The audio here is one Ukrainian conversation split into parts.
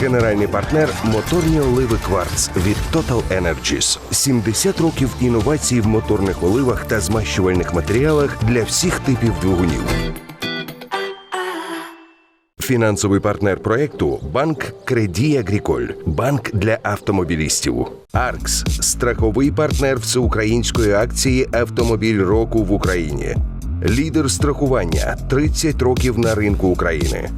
Генеральний партнер моторні оливи Кварц від Total Energies. 70 років інновацій в моторних оливах та змащувальних матеріалах для всіх типів двигунів. Фінансовий партнер проекту банк Кредій Агріколь, банк для автомобілістів. Аркс страховий партнер всеукраїнської акції Автомобіль року в Україні. Лідер страхування 30 років на ринку України.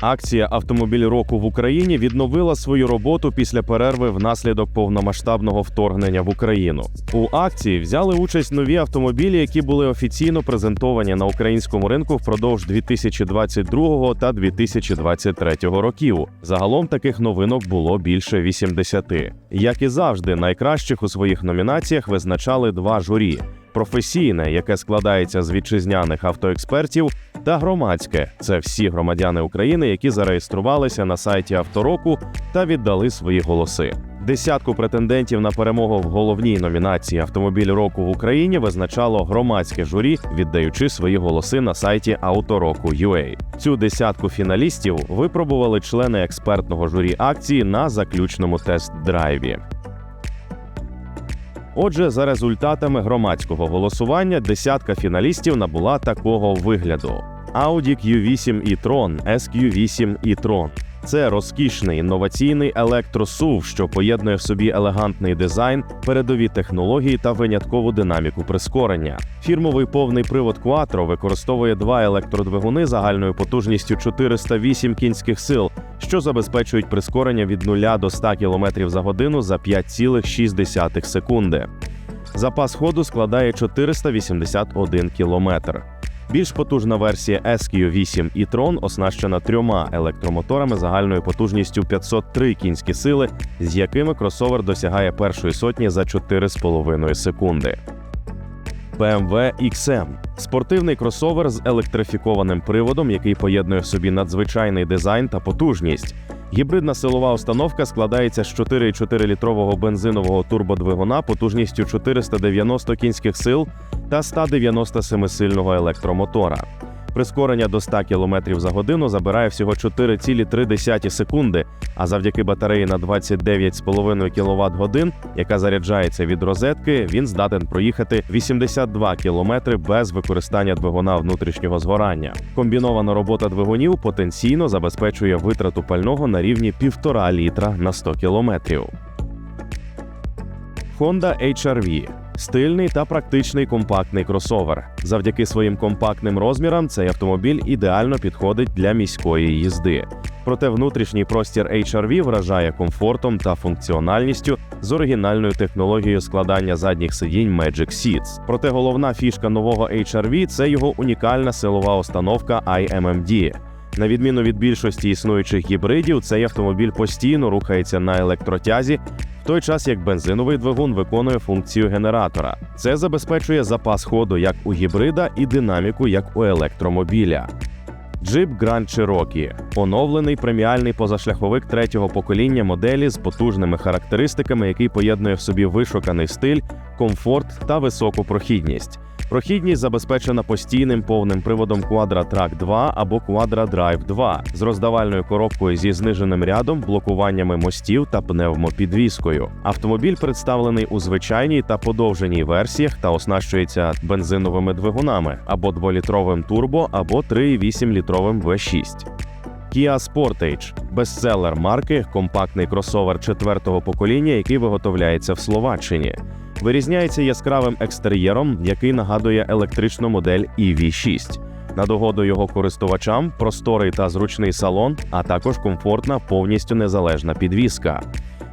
Акція Автомобіль року в Україні відновила свою роботу після перерви внаслідок повномасштабного вторгнення в Україну. У акції взяли участь нові автомобілі, які були офіційно презентовані на українському ринку впродовж 2022 та 2023 років. Загалом таких новинок було більше 80. Як і завжди, найкращих у своїх номінаціях визначали два журі. Професійне, яке складається з вітчизняних автоекспертів, та громадське це всі громадяни України, які зареєструвалися на сайті Автороку та віддали свої голоси. Десятку претендентів на перемогу в головній номінації Автомобіль року в Україні визначало громадське журі, віддаючи свої голоси на сайті Автороку.ua. Цю десятку фіналістів випробували члени експертного журі акції на заключному тест-драйві. Отже, за результатами громадського голосування десятка фіналістів набула такого вигляду: Audi Q8 e-tron, SQ8 e-tron. Це розкішний інноваційний електросув, що поєднує в собі елегантний дизайн, передові технології та виняткову динаміку прискорення. Фірмовий повний привод Quattro використовує два електродвигуни загальною потужністю 408 кінських сил, що забезпечують прискорення від 0 до 100 км за годину за 5,6 секунди. Запас ходу складає 481 кілометр. Більш потужна версія SQ8 e-tron оснащена трьома електромоторами загальною потужністю 503 кінські сили, з якими кросовер досягає першої сотні за 4,5 секунди. BMW XM – спортивний кросовер з електрифікованим приводом, який поєднує в собі надзвичайний дизайн та потужність. Гібридна силова установка складається з 4,4-літрового бензинового турбодвигуна потужністю 490 кінських сил та 197-сильного електромотора. Прискорення до 100 км за годину забирає всього 4,3 секунди, а завдяки батареї на 29,5 кВт годин, яка заряджається від розетки, він здатен проїхати 82 км без використання двигуна внутрішнього згорання. Комбінована робота двигунів потенційно забезпечує витрату пального на рівні 1,5 літра на 100 км. Honda HR-V – стильний та практичний компактний кросовер. Завдяки своїм компактним розмірам цей автомобіль ідеально підходить для міської їзди. Проте внутрішній простір HR-V вражає комфортом та функціональністю з оригінальною технологією складання задніх сидінь Magic Seats. Проте головна фішка нового HR-V – це його унікальна силова установка iMMD. На відміну від більшості існуючих гібридів, цей автомобіль постійно рухається на електротязі, в той час як бензиновий двигун виконує функцію генератора. Це забезпечує запас ходу як у гібрида і динаміку як у електромобіля. Jeep Grand Cherokee – оновлений преміальний позашляховик третього покоління моделі з потужними характеристиками, який поєднує в собі вишуканий стиль, комфорт та високу прохідність. Прохідність забезпечена постійним повним приводом Quadra Track 2 або Quadra Drive 2 з роздавальною коробкою зі зниженим рядом, блокуваннями мостів та пневмопідвіскою. Автомобіль представлений у звичайній та подовженій версіях та оснащується бензиновими двигунами або 2-літровим турбо, або 3,8-літровим V6. Kia Sportage – бестселер марки, компактний кросовер четвертого покоління, який виготовляється в Словаччині. Вирізняється яскравим екстер'єром, який нагадує електричну модель EV6. На догоду його користувачам просторий та зручний салон, а також комфортна, повністю незалежна підвізка.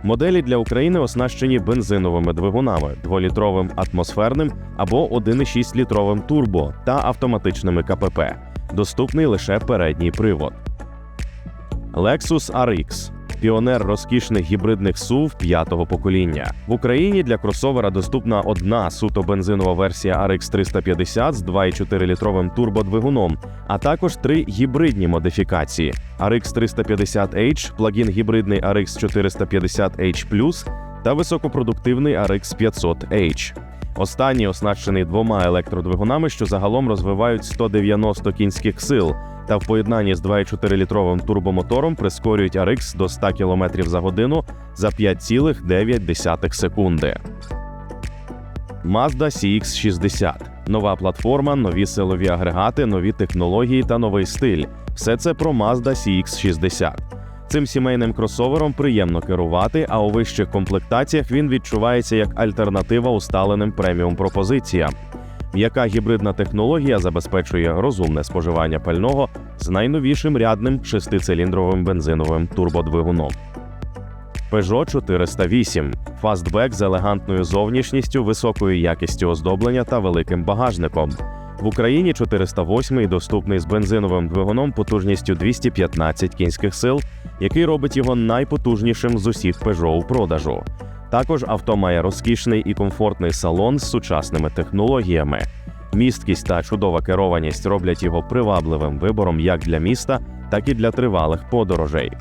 Моделі для України оснащені бензиновими двигунами, 2-літровим атмосферним або 1,6-літровим турбо та автоматичними КПП. Доступний лише передній привод. Lexus RX піонер розкішних гібридних SUV п'ятого покоління. В Україні для кросовера доступна одна суто бензинова версія RX 350 з 2,4-літровим турбодвигуном, а також три гібридні модифікації: RX 350H, плагін гібридний RX 450H+, та високопродуктивний RX 500H. Останній оснащений двома електродвигунами, що загалом розвивають 190 кінських сил, та в поєднанні з 2,4-літровим турбомотором прискорюють RX до 100 км за годину за 5,9 секунди. Mazda CX-60 – нова платформа, нові силові агрегати, нові технології та новий стиль. Все це про Mazda CX-60. Цим сімейним кросовером приємно керувати, а у вищих комплектаціях він відчувається як альтернатива усталеним преміум пропозиціям. М'яка гібридна технологія забезпечує розумне споживання пального з найновішим рядним шестициліндровим бензиновим турбодвигуном. Peugeot 408 – фастбек з елегантною зовнішністю, високою якістю оздоблення та великим багажником. В Україні 408 доступний з бензиновим двигуном потужністю 215 кінських сил, який робить його найпотужнішим з усіх Peugeot у продажу. Також авто має розкішний і комфортний салон з сучасними технологіями. Місткість та чудова керованість роблять його привабливим вибором як для міста, так і для тривалих подорожей.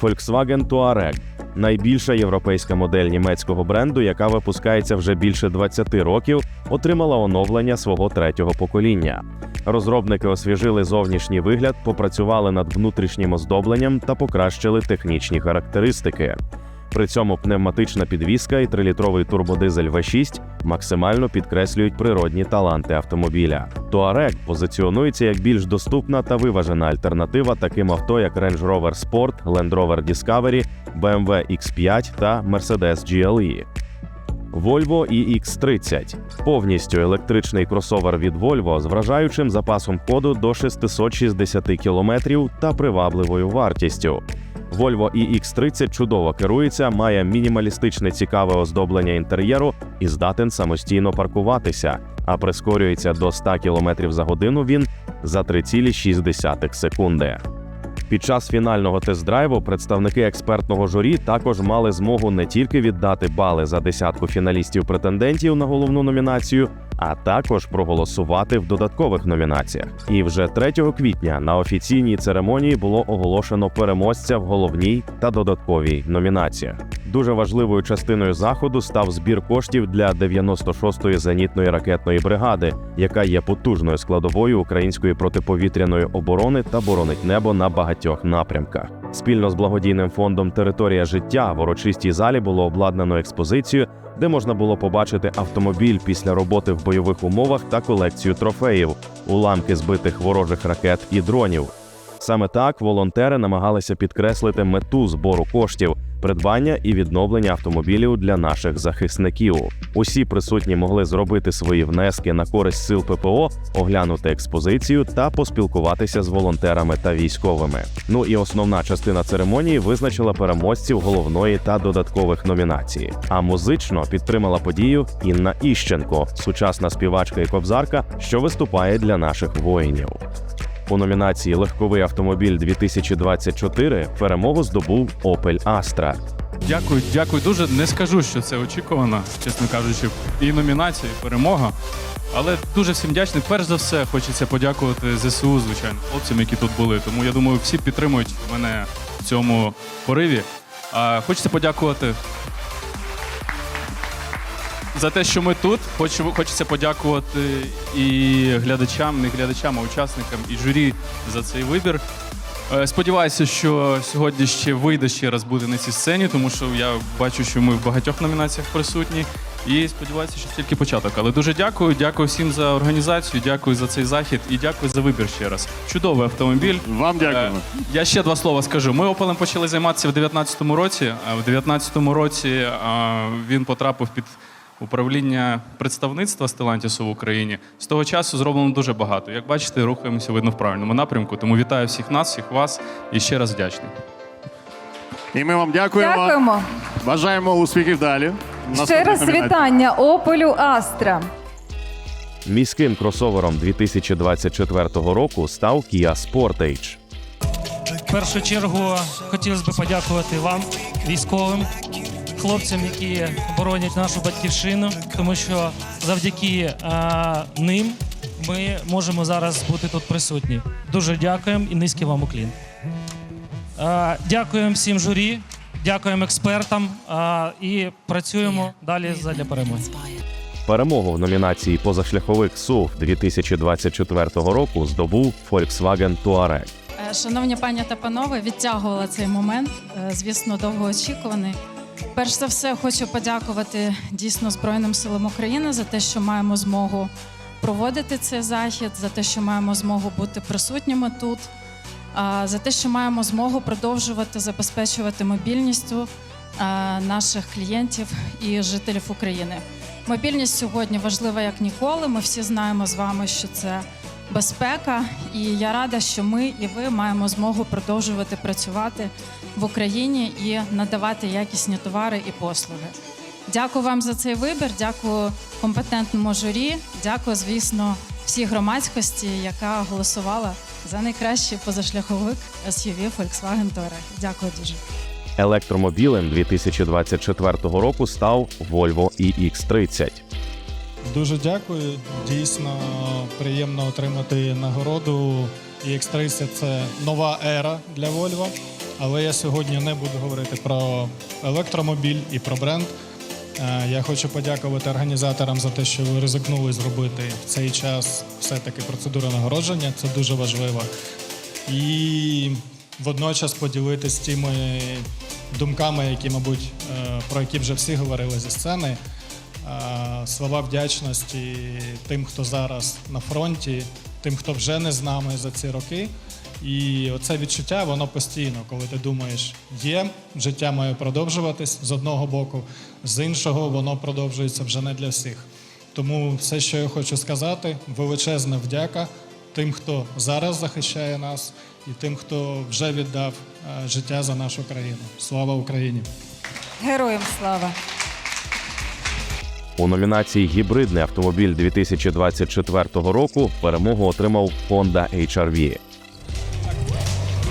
Volkswagen Touareg – найбільша європейська модель німецького бренду, яка випускається вже більше 20 років, отримала оновлення свого третього покоління. Розробники освіжили зовнішній вигляд, попрацювали над внутрішнім оздобленням та покращили технічні характеристики. При цьому пневматична підвізка і трилітровий турбодизель V6 максимально підкреслюють природні таланти автомобіля. Touareg позиціонується як більш доступна та виважена альтернатива таким авто, як Range Rover Sport, Land Rover Discovery, BMW X5 та Mercedes GLE. Volvo EX30 – повністю електричний кросовер від Volvo з вражаючим запасом ходу до 660 км та привабливою вартістю. Volvo EX30 чудово керується, має мінімалістичне цікаве оздоблення інтер'єру і здатен самостійно паркуватися, а прискорюється до 100 км за годину він за 3,6 секунди. Під час фінального тест-драйву представники експертного журі також мали змогу не тільки віддати бали за десятку фіналістів-претендентів на головну номінацію, а також проголосувати в додаткових номінаціях. І вже 3 квітня на офіційній церемонії було оголошено переможця в головній та додатковій номінаціях. Дуже важливою частиною заходу став збір коштів для 96-ї зенітної ракетної бригади, яка є потужною складовою української протиповітряної оборони та боронить небо на багатьох напрямках. Спільно з благодійним фондом Територія життя в урочистій залі було обладнано експозицію, де можна було побачити автомобіль після роботи в бойових умовах та колекцію трофеїв, уламки збитих ворожих ракет і дронів. Саме так волонтери намагалися підкреслити мету збору коштів, придбання і відновлення автомобілів для наших захисників. Усі присутні могли зробити свої внески на користь сил ППО, оглянути експозицію та поспілкуватися з волонтерами та військовими. Ну і основна частина церемонії визначила переможців головної та додаткових номінацій. А музично підтримала подію Інна Іщенко, сучасна співачка і кобзарка, що виступає для наших воїнів. У номінації Легковий автомобіль 2024 перемогу здобув Opel Astra. Дякую, дякую дуже. Не скажу, що це очікувано, чесно кажучи, і номінація, і перемога. Але дуже всім вдячний. Перш за все, хочеться подякувати ЗСУ, звичайно, хлопцям, які тут були. Тому я думаю, всі підтримують мене в цьому пориві. А хочеться подякувати за те, що ми тут. Хочу, хочеться подякувати і глядачам, не глядачам, а учасникам, і журі за цей вибір. Е, Сподіваюся, що сьогодні ще вийде ще раз бути на цій сцені, тому що я бачу, що ми в багатьох номінаціях присутні. І сподіваюся, що тільки початок. Але дуже дякую. Дякую всім за організацію, дякую за цей захід і дякую за вибір ще раз. Чудовий автомобіль. Вам дякуємо. Е, Я ще два слова скажу. Ми Опелем почали займатися в 2019 році. А в 2019 році він потрапив під управління представництва Стелантісу в Україні. З того часу зроблено дуже багато. Як бачите, рухаємося видно в правильному напрямку. Тому вітаю всіх нас, всіх вас і ще раз вдячний. І ми вам дякуємо. Дякуємо. Бажаємо успіхів далі. Ще раз вітання Опелю Астра. Міським кросовером 2024 року став Kia Sportage. В першу чергу хотілося б подякувати вам, військовим, хлопцям, які боронять нашу батьківщину, тому що завдяки е, ним ми можемо зараз бути тут присутні. Дуже дякуємо і низький вам уклін. Е, дякуємо всім журі, дякуємо експертам е, і працюємо далі задля перемоги. Перемогу в номінації позашляховик СУВ 2024 року здобув Volkswagen Touareg. Шановні пані та панове, відтягувала цей момент, звісно, довгоочікуваний. Перш за все, хочу подякувати дійсно Збройним силам України за те, що маємо змогу проводити цей захід, за те, що маємо змогу бути присутніми тут, за те, що маємо змогу продовжувати забезпечувати мобільністю наших клієнтів і жителів України. Мобільність сьогодні важлива як ніколи. Ми всі знаємо з вами, що це безпека, і я рада, що ми і ви маємо змогу продовжувати працювати в Україні і надавати якісні товари і послуги. Дякую вам за цей вибір. Дякую компетентному журі. Дякую, звісно, всій громадськості, яка голосувала за найкращий позашляховик SUV Volkswagen Touareg. Дякую дуже. Електромобілем 2024 року став Volvo EX30. Дуже дякую. Дійсно приємно отримати нагороду. І X30 – це нова ера для Volvo. Але я сьогодні не буду говорити про електромобіль і про бренд. Е, Я хочу подякувати організаторам за те, що ви ризикнули зробити в цей час все-таки процедуру нагородження. Це дуже важливо. І водночас поділитися тими думками, які, мабуть, е, про які вже всі говорили зі сцени. Слова вдячності тим, хто зараз на фронті, тим, хто вже не з нами за ці роки. І оце відчуття, воно постійно, коли ти думаєш, є, життя має продовжуватись з одного боку, з іншого воно продовжується вже не для всіх. Тому все, що я хочу сказати, величезна вдяка тим, хто зараз захищає нас, і тим, хто вже віддав е, життя за нашу країну. Слава Україні! Героям слава! У номінації Гібридний автомобіль 2024 року перемогу отримав Honda HR-V.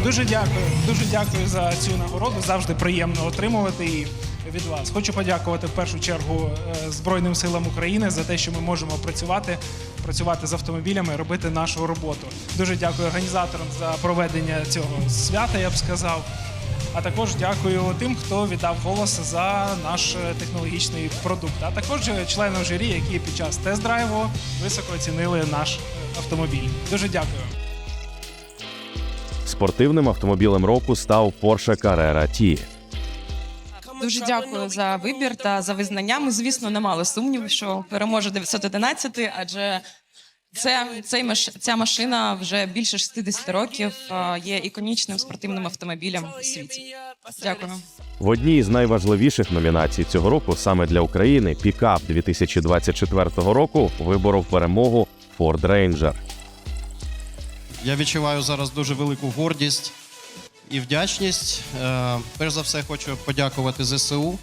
Дуже дякую, дуже дякую за цю нагороду. Завжди приємно отримувати її від вас. Хочу подякувати в першу чергу е, Збройним силам України за те, що ми можемо працювати, працювати з автомобілями, робити нашу роботу. Дуже дякую організаторам за проведення цього свята, я б сказав. А також дякую тим, хто віддав голос за наш технологічний продукт. А також членам журі, які під час тест-драйву високо оцінили наш автомобіль. Дуже дякую. Спортивним автомобілем року став Porsche Carrera T. Дуже дякую за вибір та за визнання. Ми, звісно, не мали сумнівів, що переможе 911, адже це, цей, ця машина вже більше 60 років є іконічним спортивним автомобілем у світі. Дякую. В одній з найважливіших номінацій цього року саме для України пікап 2024 року виборов перемогу Ford Ranger. Я відчуваю зараз дуже велику гордість і вдячність. Е, Перш за все, хочу подякувати ЗСУ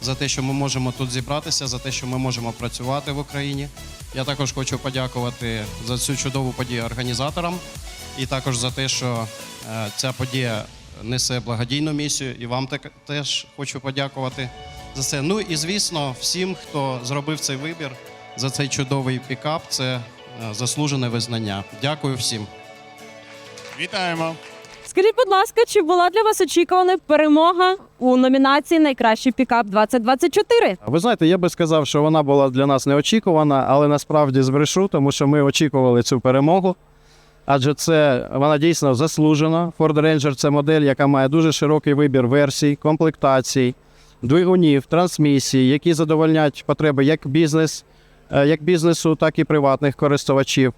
за те, що ми можемо тут зібратися, за те, що ми можемо працювати в Україні. Я також хочу подякувати за цю чудову подію організаторам і також за те, що е, ця подія несе благодійну місію. І вам теж хочу подякувати за це. Ну і звісно, всім, хто зробив цей вибір за цей чудовий пікап, це е, заслужене визнання. Дякую всім. Вітаємо! Скажіть, будь ласка, чи була для вас очікувана перемога у номінації Найкращий пікап 2024? Ви знаєте, я би сказав, що вона була для нас неочікувана, але насправді збрешу, тому що ми очікували цю перемогу. Адже це вона дійсно заслужена. Ford Ranger це модель, яка має дуже широкий вибір версій, комплектацій, двигунів, трансмісій, які задовольнять потреби як бізнес, е, як бізнесу, так і приватних користувачів.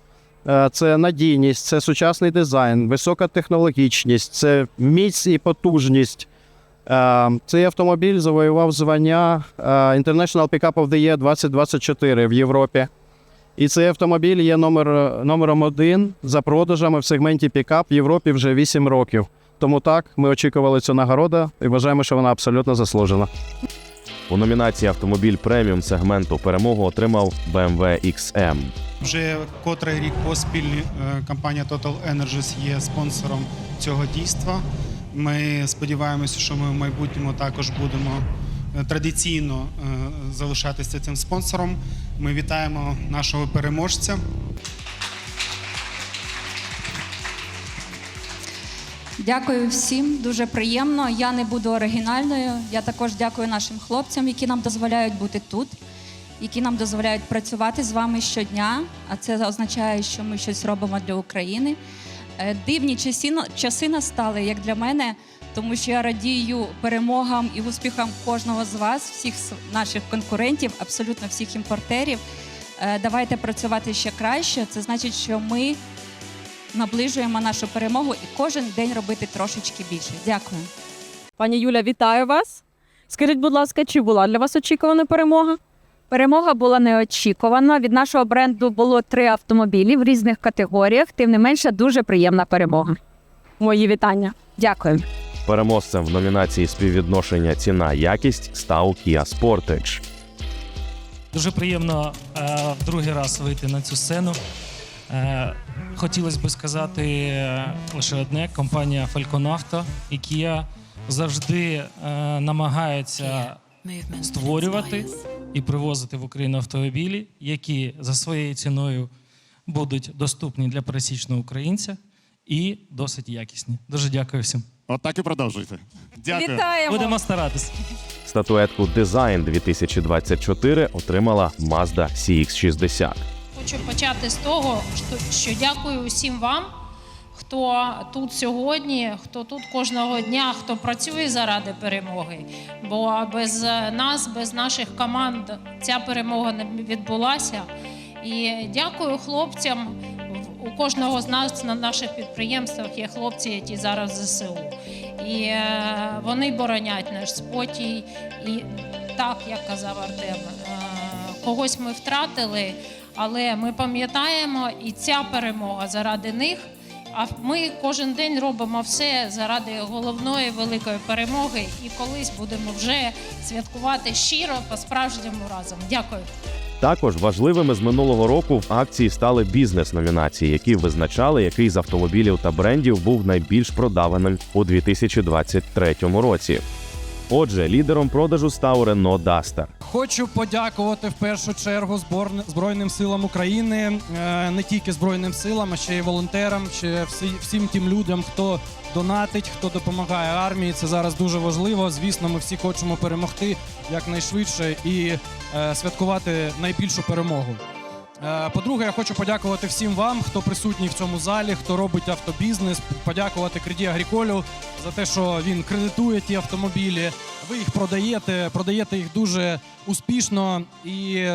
Е, Це надійність, це сучасний дизайн, висока технологічність, це міць і потужність. Е, Цей автомобіль завоював звання е, International Pickup of the Year 2024 в Європі. І цей автомобіль є номер, номером один за продажами в сегменті пікап в Європі вже 8 років. Тому так, ми очікували цю нагороду і вважаємо, що вона абсолютно заслужена. У номінації Автомобіль преміум сегменту перемогу отримав BMW XM. Вже котрий рік поспіль е, компанія Total Energies є спонсором цього дійства. Ми сподіваємося, що ми в майбутньому також будемо е, традиційно е, залишатися цим спонсором. Ми вітаємо нашого переможця. Дякую всім, дуже приємно. Я не буду оригінальною. Я також дякую нашим хлопцям, які нам дозволяють бути тут, які нам дозволяють працювати з вами щодня. А це означає, що ми щось робимо для України. Е, Дивні часи, часи настали, як для мене, тому що я радію перемогам і успіхам кожного з вас, всіх наших конкурентів, абсолютно всіх імпортерів. Е, Давайте працювати ще краще. Це значить, що ми наближуємо нашу перемогу і кожен день робити трошечки більше. Дякую. Пані Юля, вітаю вас. Скажіть, будь ласка, чи була для вас очікувана перемога? Перемога була неочікувана. Від нашого бренду було три автомобілі в різних категоріях. Тим не менше, дуже приємна перемога. Мої вітання. Дякую. Переможцем в номінації співвідношення ціна якість став Kia Sportage. Дуже приємно е, в другий раз вийти на цю сцену. Е, хотілося б сказати е, лише одне: компанія Falconauto і Kia завжди е, намагаються створювати і привозити в Україну автомобілі, які за своєю ціною будуть доступні для пересічного українця і досить якісні. Дуже дякую всім. От так і продовжуйте. Дякую. Вітаємо! Будемо старатися. Статуетку Design 2024 отримала Mazda CX-60. Хочу почати з того, що- дякую усім вам, хто тут сьогодні, хто тут кожного дня, хто працює заради перемоги. Бо без нас, без наших команд ця перемога не відбулася. І дякую хлопцям. У кожного з нас на наших підприємствах є хлопці, які зараз ЗСУ. І е, вони боронять наш спокій. І так, як казав Артем, е, когось ми втратили, але ми пам'ятаємо, і ця перемога заради них. А ми кожен день робимо все заради головної великої перемоги, і колись будемо вже святкувати щиро по-справжньому разом. Дякую. Також важливими з минулого року в акції стали бізнес-номінації, які визначали, який з автомобілів та брендів був найбільш продаваним у 2023 році. Отже, лідером продажу став Renault Duster. Хочу подякувати в першу чергу Збройним силам України, е, не тільки Збройним силам, а ще й волонтерам, ще всім тим людям, хто донатить, хто допомагає армії. Це зараз дуже важливо. Звісно, ми всі хочемо перемогти якнайшвидше і е, святкувати найбільшу перемогу. Е, По-друге, я хочу подякувати всім вам, хто присутній в цьому залі, хто робить автобізнес. Подякувати Креді Агріколю за те, що він кредитує ті автомобілі. Ви їх продаєте, продаєте їх дуже успішно. І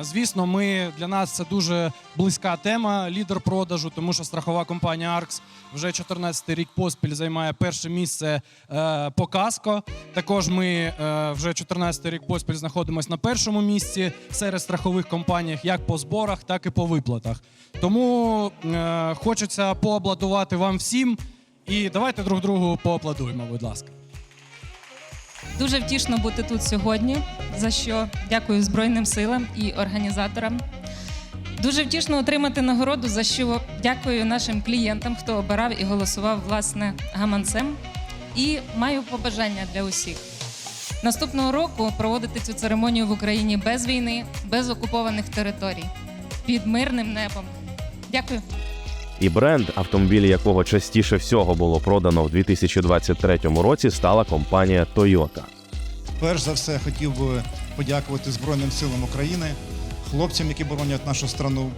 звісно, ми для нас це дуже близька тема. Лідер продажу, тому що страхова компанія Аркс вже 14 рік поспіль займає перше місце е, по каско. Також ми е, вже 14 рік поспіль знаходимося на першому місці серед страхових компаній, як по зборах, так і по виплатах. Тому е, хочеться поаплодувати вам всім. І давайте друг другу поаплодуємо, будь ласка. Дуже втішно бути тут сьогодні, за що дякую Збройним силам і організаторам. Дуже втішно отримати нагороду, за що дякую нашим клієнтам, хто обирав і голосував власне гаманцем. І маю побажання для усіх. Наступного року проводити цю церемонію в Україні без війни, без окупованих територій, під мирним небом. Дякую. І бренд, автомобілі якого частіше всього було продано в 2023 році, стала компанія Toyota. Перш за все хотів би подякувати Збройним силам України, хлопцям, які боронять нашу страну,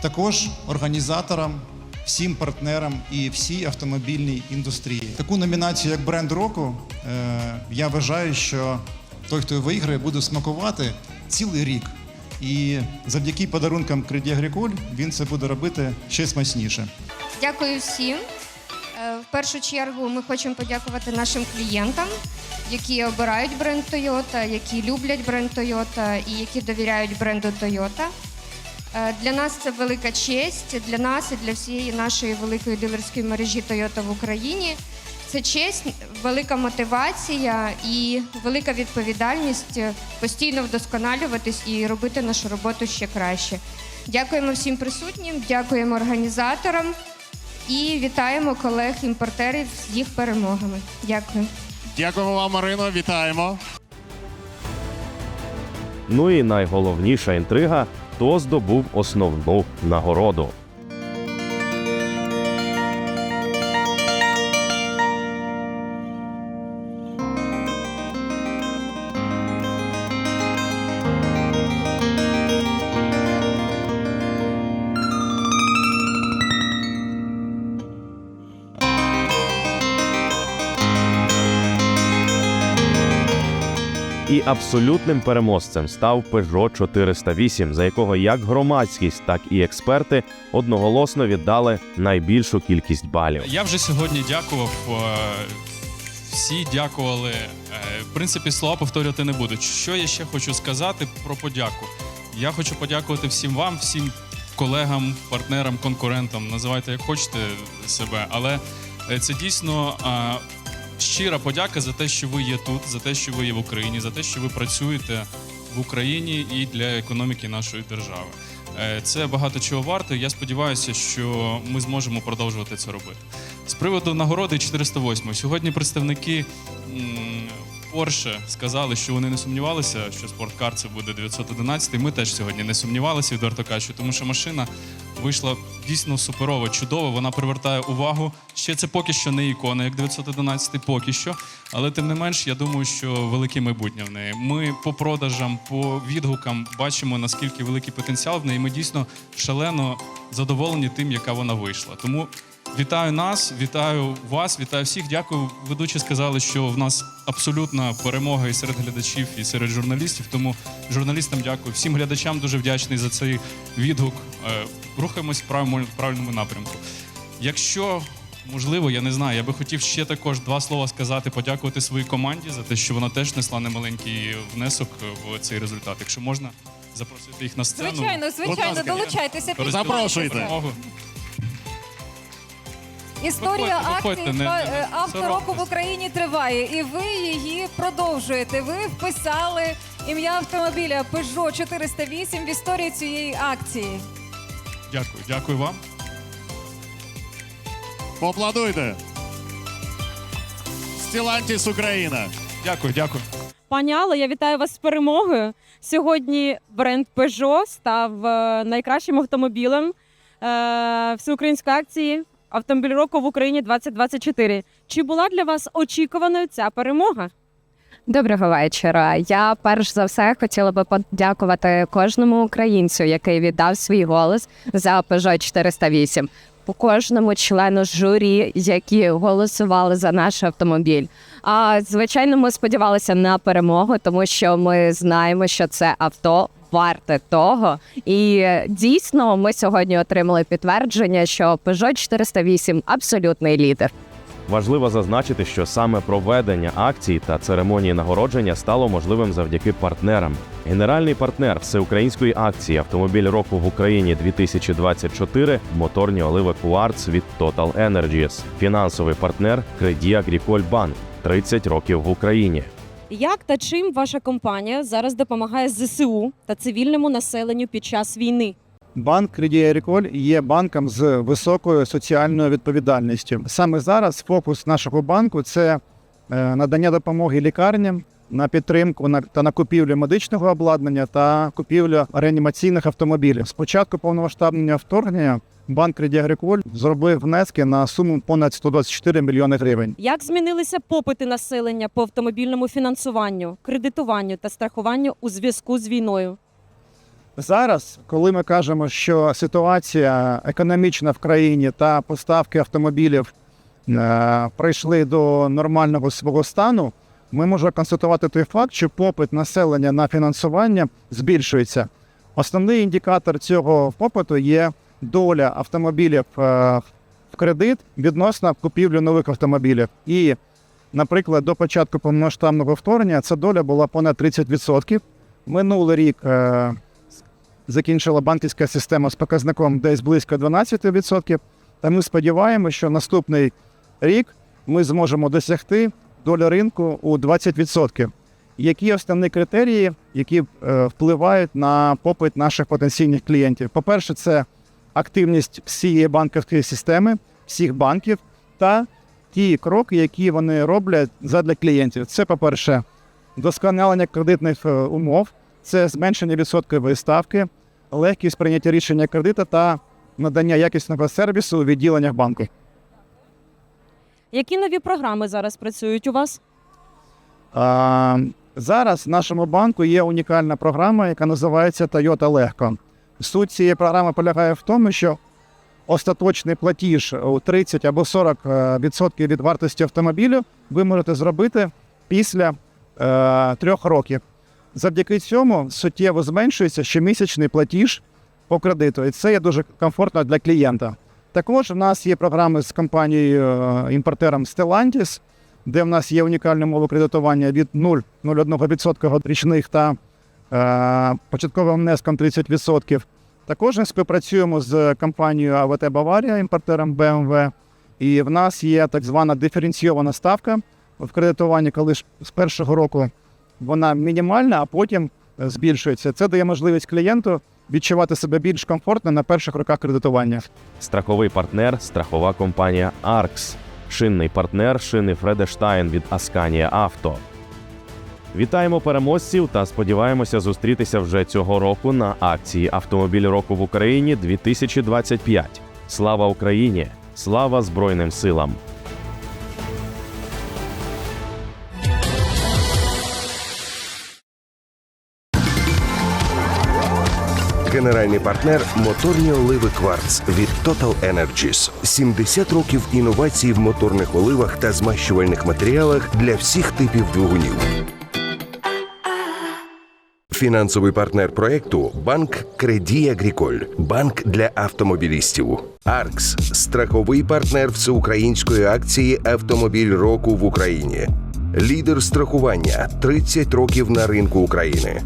також організаторам, всім партнерам і всій автомобільній індустрії. Таку номінацію, як бренд року, е, я вважаю, що той, хто виграє, буде смакувати цілий рік. І завдяки подарункам Credit Agricole він це буде робити ще смачніше. Дякую всім. Е, В першу чергу ми хочемо подякувати нашим клієнтам, які обирають бренд Toyota, які люблять бренд Toyota і які довіряють бренду Toyota. Е, Для нас це велика честь, для нас і для всієї нашої великої дилерської мережі Toyota в Україні. Це честь, велика мотивація і велика відповідальність е, постійно вдосконалюватись і робити нашу роботу ще краще. Дякуємо всім присутнім, дякуємо організаторам і вітаємо колег-імпортерів з їх перемогами. Дякую. Дякуємо вам, Марино. Вітаємо. Ну і найголовніша інтрига хто здобув основну нагороду. Абсолютним переможцем став Peugeot 408, за якого як громадськість, так і експерти одноголосно віддали найбільшу кількість балів. Я вже сьогодні дякував. е, Всі дякували. Е, В принципі, слова повторювати не буду. Що я ще хочу сказати про подяку? Я хочу подякувати всім вам, всім колегам, партнерам, конкурентам, називайте як хочете себе, але е, це дійсно щира подяка за те, що ви є тут, за те, що ви є в Україні, за те, що ви працюєте в Україні і для економіки нашої держави. Е, Це багато чого варто. Я сподіваюся, що ми зможемо продовжувати це робити. З приводу нагороди 408. Сьогодні представники Porsche сказали, що вони не сумнівалися, що спорткар це буде 911. Ми теж сьогодні не сумнівалися, відверто кажучи, тому що машина вийшла дійсно суперова, чудова. Вона привертає увагу. Ще це поки що не ікона, як 911, поки що. Але тим не менш, я думаю, що велике майбутнє в неї. Ми по продажам, по відгукам бачимо наскільки великий потенціал в неї. Ми дійсно шалено задоволені тим, яка вона вийшла. Тому вітаю нас, вітаю вас, вітаю всіх. Дякую. Ведучі сказали, що в нас абсолютна перемога і серед глядачів, і серед журналістів. Тому журналістам дякую. Всім глядачам дуже вдячний за цей відгук. Е, Рухаємось в правильному, в правильному напрямку. Якщо можливо, я не знаю, я би хотів ще також два слова сказати, подякувати своїй команді за те, що вона теж несла немаленький внесок в цей результат. Якщо можна запросити їх на сцену. Звичайно, звичайно, долучайтеся. Запрошуйте. Історія Виходьте, акції виходьте, не- «Два- не- е, не автороку в соромтесь. Україні триває, і ви її продовжуєте. Ви вписали ім'я автомобіля Peugeot 408 в історію цієї акції. Дякую, дякую вам. Поаплодуйте. Стілантіс Україна. Дякую, дякую. Пані Алло, я вітаю вас з перемогою. Сьогодні бренд Peugeot став е, найкращим автомобілем е, всеукраїнської акції Автомобіль року в Україні 2024. Чи була для вас очікуваною ця перемога? Доброго вечора. Я перш за все хотіла би подякувати кожному українцю, який віддав свій голос за Peugeot 408, по кожному члену журі, які голосували за наш автомобіль. А звичайно, ми сподівалися на перемогу, тому що ми знаємо, що це авто. Варте того, і е, дійсно ми сьогодні отримали підтвердження, що Peugeot 408 – абсолютний лідер. Важливо зазначити, що саме проведення акцій та церемонії нагородження стало можливим завдяки партнерам. Генеральний партнер всеукраїнської акції Автомобіль року в Україні 2024 моторні оливи Quartz від Total Energies. Фінансовий партнер Credit Agricole Bank 30 років в Україні. Як та чим ваша компанія зараз допомагає ЗСУ та цивільному населенню під час війни? Банк Credit Agricole є банком з високою соціальною відповідальністю. Саме зараз фокус нашого банку це е, надання допомоги лікарням на підтримку на- та на купівлю медичного обладнання та купівлю реанімаційних автомобілів. З початку повномасштабного вторгнення банк Agricole зробив внески на суму понад 124 мільйони гривень. Як змінилися попити населення по автомобільному фінансуванню, кредитуванню та страхуванню у зв'язку з війною? Зараз, коли ми кажемо, що ситуація економічна в країні та поставки автомобілів е, прийшли до нормального свого стану, ми можемо констатувати той факт, що попит населення на фінансування збільшується. Основний індикатор цього попиту є доля автомобілів е, в кредит відносно купівлі нових автомобілів. І, наприклад, до початку повномасштабного вторгнення ця доля була понад 30%. Минулий рік е, закінчила банківська система з показником десь близько 12%. Та ми сподіваємося, що наступний рік ми зможемо досягти долю ринку у 20%. Які основні критерії, які е, впливають на попит наших потенційних клієнтів? По-перше, це активність всієї банківської системи, всіх банків та ті кроки, які вони роблять задля клієнтів. Це, по-перше, досконалення кредитних е, умов, це зменшення відсоткової ставки, легкість прийняття рішення кредита та надання якісного сервісу у відділеннях банку. Які нові програми зараз працюють у вас? А, зараз в нашому банку є унікальна програма, яка називається Toyota Легко. Суть цієї програми полягає в тому, що остаточний платіж у 30 або 40 е, відсотків від вартості автомобілю ви можете зробити після е, трьох років. Завдяки цьому суттєво зменшується щомісячний платіж по кредиту, і це є дуже комфортно для клієнта. Також у нас є програми з компанією е, Stellantis, де в нас є унікальна мова кредитування від 0,01% річних та початковим внеском 30%. Також ми співпрацюємо з компанією АВТ Баварія, імпортером BMW. І в нас є так звана диференційована ставка в кредитуванні, коли ж з першого року вона мінімальна, а потім е, збільшується. Це дає можливість клієнту відчувати себе більш комфортно на перших роках кредитування. Страховий партнер страхова компанія Аркс. Шинний партнер шини Фредештайн від Асканія Авто. Вітаємо переможців та сподіваємося зустрітися вже цього року на акції Автомобіль року в Україні 2025. Слава Україні! Слава Збройним силам! Генеральний партнер моторні оливи Кварц від Total Energies. 70 років інновацій в моторних оливах та змащувальних матеріалах для всіх типів двигунів. Фінансовий партнер проекту банк Кредія Агріколь, банк для автомобілістів. Аркс страховий партнер всеукраїнської акції Автомобіль року в Україні. Лідер страхування 30 років на ринку України.